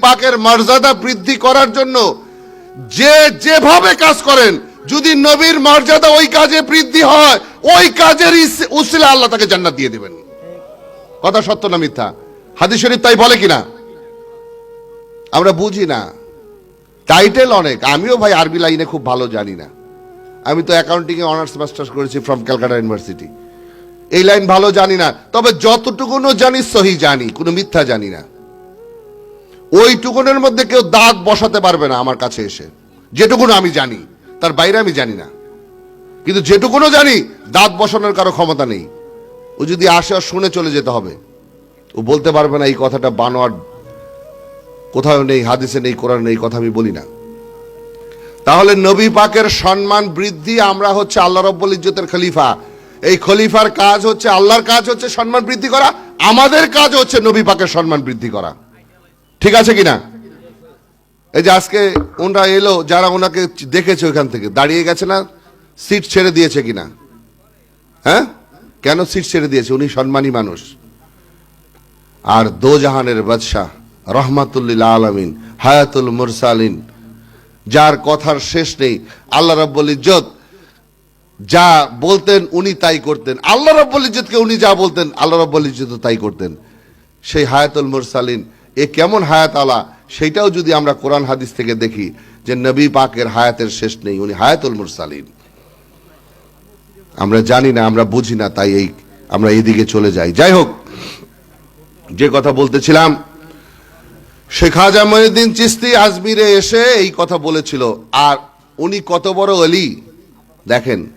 পাকের মর্যাদা বৃদ্ধি করার জন্য যে যেভাবে কাজ করেন, যদি নবীর মর্যাদা ওই কাজে বৃদ্ধি হয়, ওই কাজের উসিলা আল্লাহ তাকে জান্নাত দিয়ে দিবেন। কথা সত্য না মিথ্যা? হাদিস শরীফ তাই বলে কিনা? আমরা বুঝি না। টাইটেল অনেক। আমিও ভাই আরবি লাইনে খুব ভালো জানি না। আমি তো অ্যাকাউন্টিং এ অনার্স, মাস্টার্স করেছি ফ্রম ক্যালকাটা ইউনিভার্সিটি। এই লাইন ভালো জানি না। তবে যতটুকুনও জানি, সহি জানি। কোনো মিথ্যা জানি না। ওইটুকুনের মধ্যে কেউ দাঁত বসাতে পারবে না আমার কাছে এসে। যেটুকুনো আমি জানি, তার বাইরে আমি জানি না। কিন্তু যেটুকুনো জানি দাঁত বসানোর কারও ক্ষমতা নেই। ও যদি আসে আর শুনে চলে যেতে হবে। ও বলতে পারবে না, এই কথাটা বানোয়ার কোথাও নেই, হাদিসে নেই, কোরআন নেই কথা আমি বলি না। তাহলে নবী পাকের সম্মান বৃদ্ধি আমরা হচ্ছে আল্লাহ রব্বুল ইজ্জতের খলিফা। এই খলিফার কাজ হচ্ছে, আল্লাহর কাজ হচ্ছে সম্মান বৃদ্ধি করা, আমাদের কাজ হচ্ছে নবী পাকের সম্মান বৃদ্ধি করা। ঠিক আছে কিনা? এই যে আজকে ওনারা এলো, যারা ওনাকে দেখেছে ওইখান থেকে, দাঁড়িয়ে গেছে না, সিট ছেড়ে দিয়েছে কিনা? হ্যাঁ? কেন সিট ছেড়ে দিয়েছে? উনি সম্মানী মানুষ। আর দোজাহানের বাদশাহ, রহমাতুল্লিল আলমিন, হায়াতুল মুরসালিন, যার কথার শেষ নেই, আল্লাহ রাব্বুল ইজ্জত যা বলতেন উনি তাই করতেন। আল্লাহ রাব্বুল ইজ্জতকে উনি যা বলতেন, আল্লাহ রাব্বুল ইজ্জত তাই করতেন। সেই হায়াতুল মুরসালিন এ কেমন হায়াত আলা? সেইটাও যদি আমরা কোরআন হাদিস থেকে দেখি যে নবী পাকের হায়াতের শেষ নেই, উনি হায়াতুল মুরসালিন। আমরা জানি না, আমরা বুঝি না, তাই এই, আমরা এদিকে চলে যাই। যাই হোক, যে কথা বলতেছিলাম, শেখ হাজা মহিউদ্দিন চিস্তি আজমিরে এসে এই কথা বলেছিল। আর উনি কত বড় অলি? দেখেন,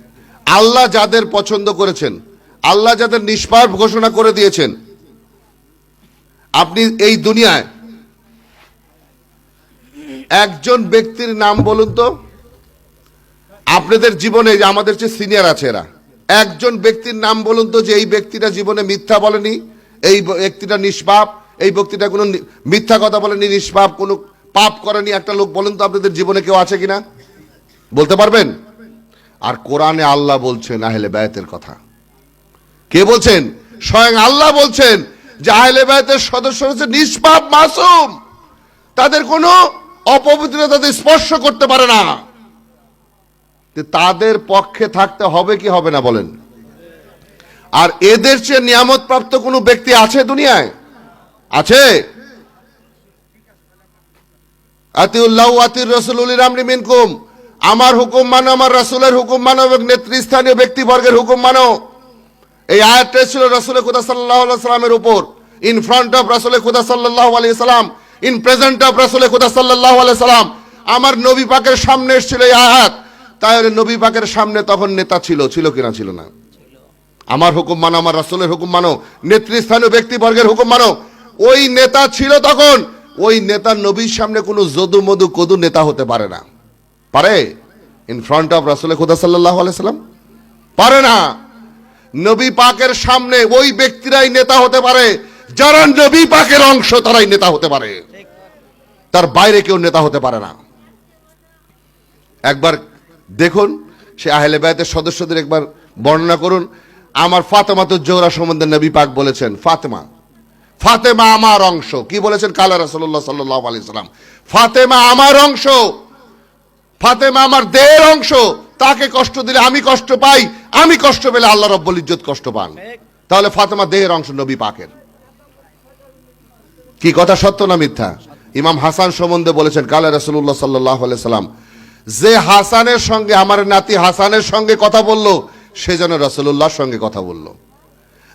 আল্লাহ যাদের পছন্দ করেছেন, আল্লাহ যাদের নিষ্পাপ ঘোষণা করে দিয়েছেন আপনি এই দুনিয়ায় একজন ব্যক্তির নাম বলুন তো। আপনাদের জীবনে যে আমাদের চেয়ে সিনিয়র আছে এরা। একজন ব্যক্তির নাম বলুন তো যে এই ব্যক্তিটা জীবনে মিথ্যা বলেনি, এই ব্যক্তিটা নিষ্পাপ, এই ব্যক্তিটা কোনো মিথ্যা কথা বলেনি, নিষ্পাপ, কোনো পাপ করেনি একটা লোক, বলেন তো আপনাদের জীবনে কেউ আছে কিনা? বলতে পারবেন? আর কোরআনে আল্লাহ বলছেন আহলে বায়াতের কথা। কে বলছেন? স্বয়ং আল্লাহ বলছেন যে সদস্য হচ্ছে নিষ্পাপ মাসুম। তাদের কোনো অপবিত্রতা তাদের স্পর্শ করতে পারে না। তাদের পক্ষে থাকতে হবে কি হবে না বলেন। আর এদের চেয়ে নিয়ামত প্রাপ্ত কোনো ব্যক্তি আছে দুনিয়ায়? আছে? আতিউল্লাহ রসুল আমার হুকুম মানো, আমার রাসূলের হুকুম মানো এবং নেতৃস্থানীয় ব্যক্তিবর্গের হুকুম মানো। এই আয়াতটা ছিল রাসূল খুদা আলাইহি সাল্লামের উপর। ইন ফ্রন্ট অফ রাসূল খুদা সাল্লাল্লাহু আলাইহি সাল্লাম ইন প্রেজেন্ট অফ রাসূল খুদা আলাইহি সাল্লাম, আমার নবী পাকের সামনে এসেছিল এই আয়াত। তাহলে নবী পাকের সামনে তখন নেতা ছিল ছিল কিনা ছিল না? আমার হুকুম মানো, আমার রাসূলের হুকুম মানো, নেতৃস্থানীয় ব্যক্তিবর্গের হুকুম মানো। ওই নেতা ছিল তখন, ওই নেতা নবীর সামনে কোনো যদু মধু কদু নেতা হতে পারে না। পারে? ইন ফ্রন্ট অফ রাসূল খুদা সাল্লাল্লাহু আলাইহি সাল্লাম? পারে না। নবী পাকের সামনে ওই ব্যক্তিরাই নেতা হতে পারে, যারা নবী পাকের অংশ তারাই নেতা হতে পারে। তার বাইরে কেউ নেতা হতে পারে না। একবার দেখুন, সে আহলে বায়াতের সদস্যদের একবার বর্ণনা করুন। আমার ফাতেমা তো জোহরা সম্বন্ধে নবী পাক বলেছেন, ফাতেমা। ফাতেমা আমার অংশ। কি বলেছেন? কালা রাসূলুল্লাহ সাল্লাল্লাহু আলাইহি সাল্লাম ফাতেমা আমার অংশ। ফাতেমা আমার দেহের অংশ। তাকে কষ্ট দিলে আমি কষ্ট পাই, আমি কষ্ট পেলে আল্লাহ রব্বুল ইজ্জত কষ্ট পান। তাহলে ফাতেমা দেহের অংশ নবী পাকের। কি কথা সত্য না মিথ্যা? ইমাম হাসান সম্বন্ধে বলেছেন, কালা রাসূলুল্লাহ সাল্লাল্লাহু আলাইহি সাল্লাম যে হাসানের সঙ্গে, আমার নাতি হাসানের সঙ্গে কথা বলল, সে যেন রাসূলুল্লাহর সঙ্গে কথা বলল।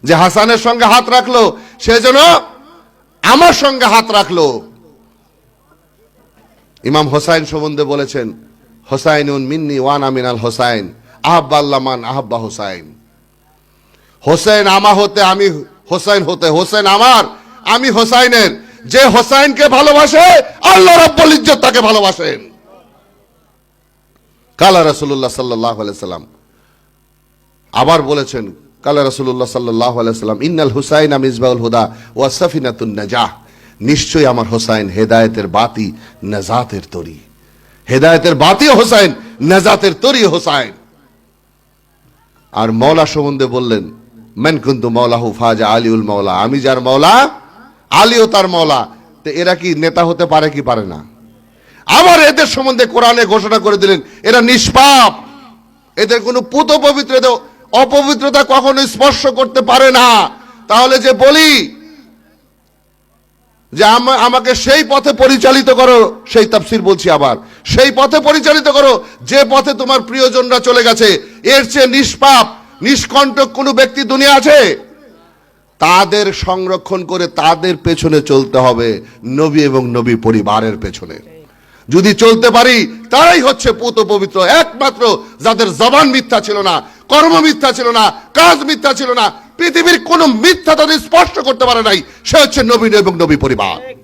যে হাসানের সঙ্গে হাত রাখল, সে যেন আমার সঙ্গে হাত রাখল। ইমাম হোসাইন সম্বন্ধে বলেছেন হোসাইনুন মিন্নি ওয়ান আমিনাল হোসাইন। আহাব্বাল্লামান আহাব্বা হোসাইন। হোসেন আমা হতে আমি হোসাইন হতে হোসেন আমার, আমি হোসাইনের। যে হোসাইনকে ভালোবাসে, আল্লাহ রাব্বুল ইজ্জত তাকে ভালোবাসেন। কালা রাসূলুল্লাহ সাল্লাল্লাহু আলাইহি সাল্লাম। আবার বলেছেন, কালা রাসূলুল্লাহ সাল্লাল্লাহু আলাইহি সাল্লাম, ইন্নাল হুসাইন মিসবাউল হুদা ওয়া সাফিনাতুন নাজাহ। নিশ্চয়ই আমার হোসাইন হেদায়েতের বাতি নাজাতের তরি। হেদায়েতের বাতি হোসাইন, নাজাতের তরি হোসাইন। আর মৌলা সম্বন্ধে বললেন, মেন কিন্তু মৌলাহু ফাজা আলিউল মৌলা আমি যার মৌলা আলীও তার মৌলা তো এরা কি নেতা হতে পারে কি পারে না? আবার এদের সম্বন্ধে কোরআনে ঘোষণা করে দিলেন, এরা নিষ্পাপ। এদের কোনো পুত পবিত্র অপবিত্রতা কখনো স্পর্শ করতে পারে না। তাহলে যে বলি যে আমা- আমাকে সেই পথে পরিচালিত করো, সেই তাফসির বলছি আবার। সেই পথে পরিচালিত করো, যে পথে তোমার প্রিয়জনরা চলে গেছে। এর চেয়ে নিষ্পাপ, নিষ্কণ্টক কোনো ব্যক্তি দুনিয়া আছে? তাদের সংরক্ষণ করে তাদের পেছনে চলতে হবে, নবী এবং নবী পরিবারের পেছনে। যদি চলতে পারি, তারাই হচ্ছে পুত পবিত্র। একমাত্র যাদের জবান মিথ্যা ছিল না, কর্ম মিথ্যা ছিল না, কাজ মিথ্যা ছিল না পৃথিবীর কোন মিথ্যা তাদের স্পষ্ট করতে পারে নাই। সে হচ্ছে নবীন এবং নবী পরিবার।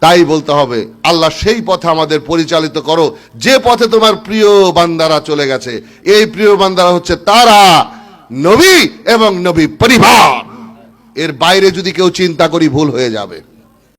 তাই বলতে হবে, আল্লাহ সেই পথে আমাদের পরিচালিত করো। যে পথে তোমার প্রিয় বান্দারা চলে গেছে, এই প্রিয় বান্দারা হচ্ছে তারা নবী এবং নবী পরিবার। এর বাইরে যদি কেউ চিন্তা করি, ভুল হয়ে যাবে।